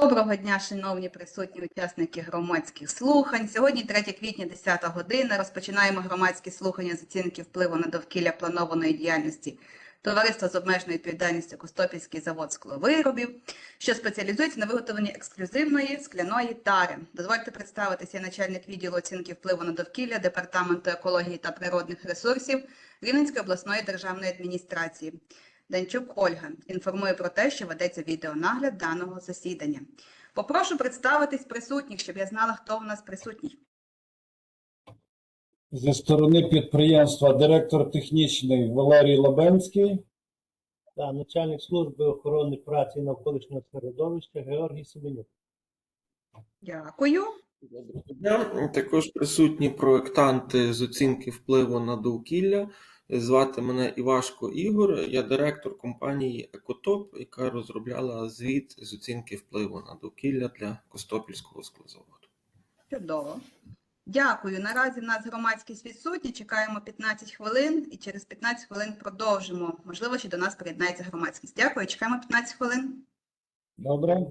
Доброго дня, шановні присутні учасники громадських слухань. Сьогодні 3 квітня, 10 година. Розпочинаємо громадські слухання з оцінки впливу на довкілля планованої діяльності Товариства з обмеженою відповідальністю Костопільський завод скловиробів, що спеціалізується на виготовленні ексклюзивної скляної тари. Дозвольте представитися начальник відділу оцінки впливу на довкілля Департаменту екології та природних ресурсів Рівненської обласної державної адміністрації. Данчук Ольга інформує про те, що ведеться відеонагляд даного засідання. Попрошу представитись присутніх, щоб я знала, хто в нас присутній. Зі сторони підприємства директор технічний Валерій Лабенський, та начальник служби охорони праці і навколишнього середовища Георгій Семенюк. Дякую. Доброго дня. Також присутні проєктанти з оцінки впливу на довкілля. Звати мене Івашко Ігор. Я директор компанії Екотоп, яка розробляла звіт з оцінки впливу на довкілля для Костопільського склозаводу. Чудово. Дякую. Наразі в нас громадськість відсутні. Чекаємо 15 хвилин і через 15 хвилин продовжимо. Можливо, ще до нас приєднається громадськість. Дякую. Чекаємо 15 хвилин. добре?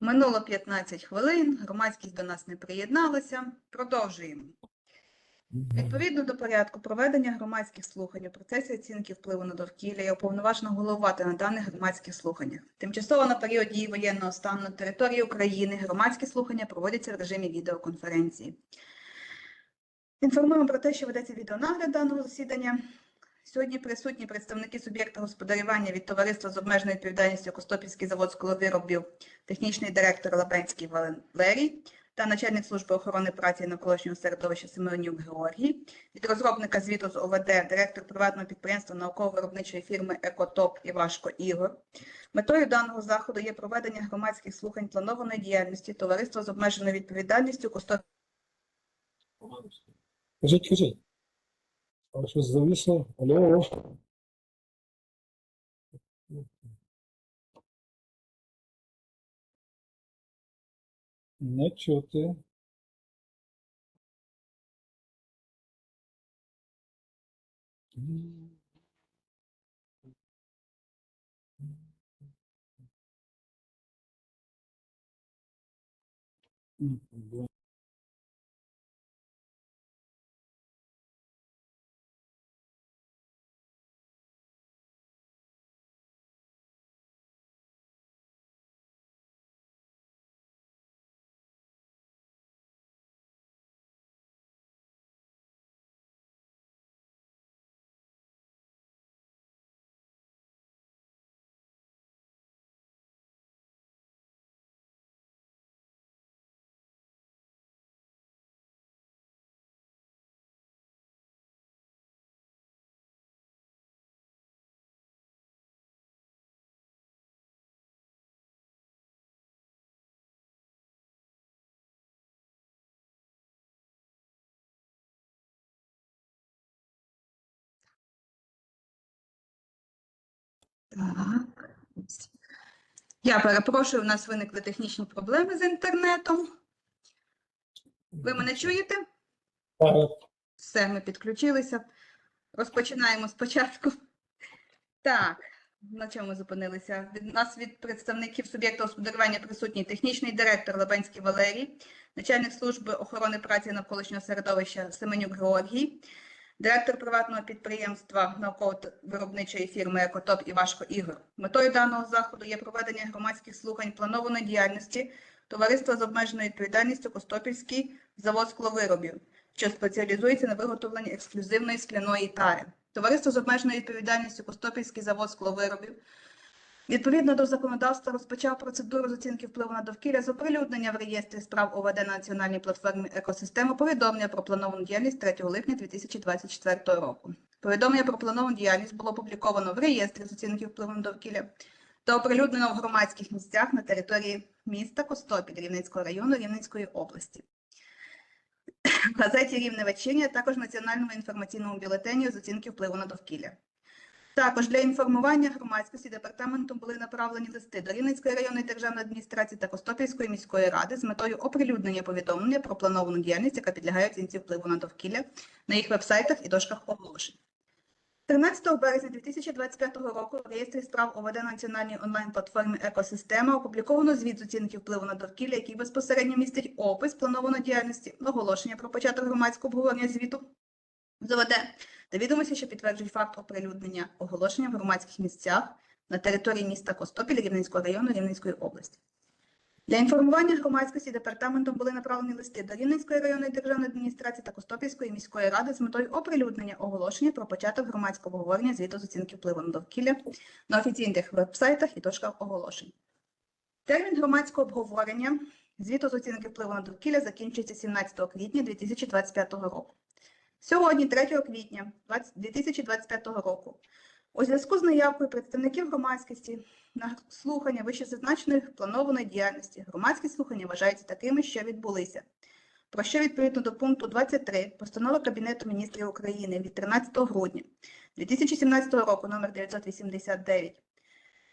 Минуло 15 хвилин, громадськість до нас не приєдналася. Продовжуємо. Відповідно до порядку проведення громадських слухань у процесі оцінки впливу на довкілля я уповноважена головувати на даних громадських слуханнях. Тимчасово на період дії воєнного стану на території України громадські слухання проводяться в режимі відеоконференції. Інформуємо про те, що ведеться відеонагляд даного засідання. Сьогодні присутні представники суб'єкта господарювання від товариства з обмеженою відповідальністю Костопільський завод сколовиробів, технічний директор Лапенський Валерій та начальник служби охорони праці і навколишнього середовища Семенюк Георгій, від розробника звіту з ОВД, директор приватного підприємства науково-виробничої фірми Екотоп Івашко Ігор. Метою даного заходу є проведення громадських слухань планованої діяльності товариства з обмеженою відповідальністю Костопільський Кажіть, кажіть. А що зависло? Алло. Не чути. М, Так. Я перепрошую, у нас виникли технічні проблеми з інтернетом. Ви мене чуєте? Так, Все, ми підключилися. Розпочинаємо спочатку. Так, на чому зупинилися? Від нас від представників суб'єкта господарювання присутній технічний директор Лабенський Валерій, начальник служби охорони праці навколишнього середовища Семенюк Георгій, директор приватного підприємства науково-виробничої фірми Екотоп Івашко Ігор. Метою даного заходу є проведення громадських слухань планованої діяльності товариства з обмеженою відповідальністю Костопільський завод скловиробів, що спеціалізується на виготовленні ексклюзивної скляної тари. Товариство з обмеженою відповідальністю Костопільський завод скловиробів відповідно до законодавства розпочав процедуру з оцінки впливу на довкілля з оприлюднення в реєстрі справ ОВД на національній платформі екосистеми повідомлення про плановану діяльність 3 липня 2024 року. Повідомлення про плановану діяльність було опубліковано в реєстрі з оцінки впливу на довкілля та оприлюднено в громадських місцях на території міста Костопіль Рівненського району Рівненської області. В газеті Рівне вечірня, також Національному інформаційному бюлетені з оцінки впливу на довкілля. Також для інформування громадськості департаментом були направлені листи до Рівненської районної державної адміністрації та Костопільської міської ради з метою оприлюднення повідомлення про плановану діяльність, яка підлягає оцінці впливу на довкілля на їх вебсайтах і дошках оголошень. 13 березня 2025 року в реєстрі справ ОВД на національній онлайн-платформі Екосистема опубліковано звіт з оцінки впливу на довкілля, який безпосередньо містить опис планованої діяльності, оголошення про початок громадського обговорення звіту з ОВД та відомості, що підтверджують факт оприлюднення оголошення в громадських місцях на території міста Костопіль Рівненського району Рівненської області. Для інформування громадськості департаментом були направлені листи до Рівненської районної державної адміністрації та Костопільської міської ради з метою оприлюднення оголошення про початок громадського обговорення звіту з оцінки впливу на довкілля на офіційних вебсайтах і точках оголошень. Термін громадського обговорення звіту з оцінки впливу на довкілля закінчується 17 квітня 2025 року. Сьогодні, 3 квітня 2025 року, у зв'язку з наявкою представників громадськості на слухання вищезазначеної планованої діяльності, громадські слухання вважаються такими, що відбулися. Про що відповідно до пункту 23 постанови Кабінету міністрів України від 13 грудня 2017 року номер 989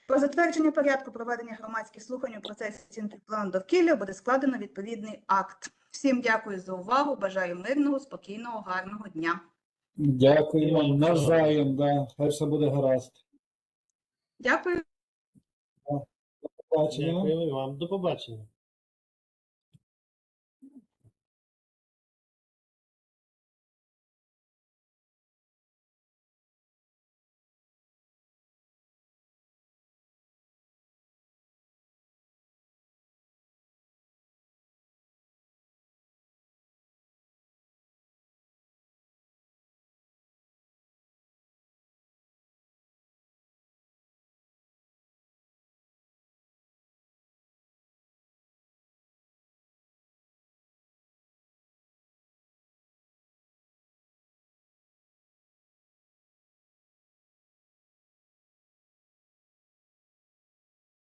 про затвердження порядку проведення громадських слухань у процесі плану довкілля буде складено відповідний акт. Всім дякую за увагу. Бажаю мирного, спокійного, гарного дня. Дякуємо. Навзаєм, да. Хай все буде гаразд. Дякую. До побачення. Дякую вам. До побачення.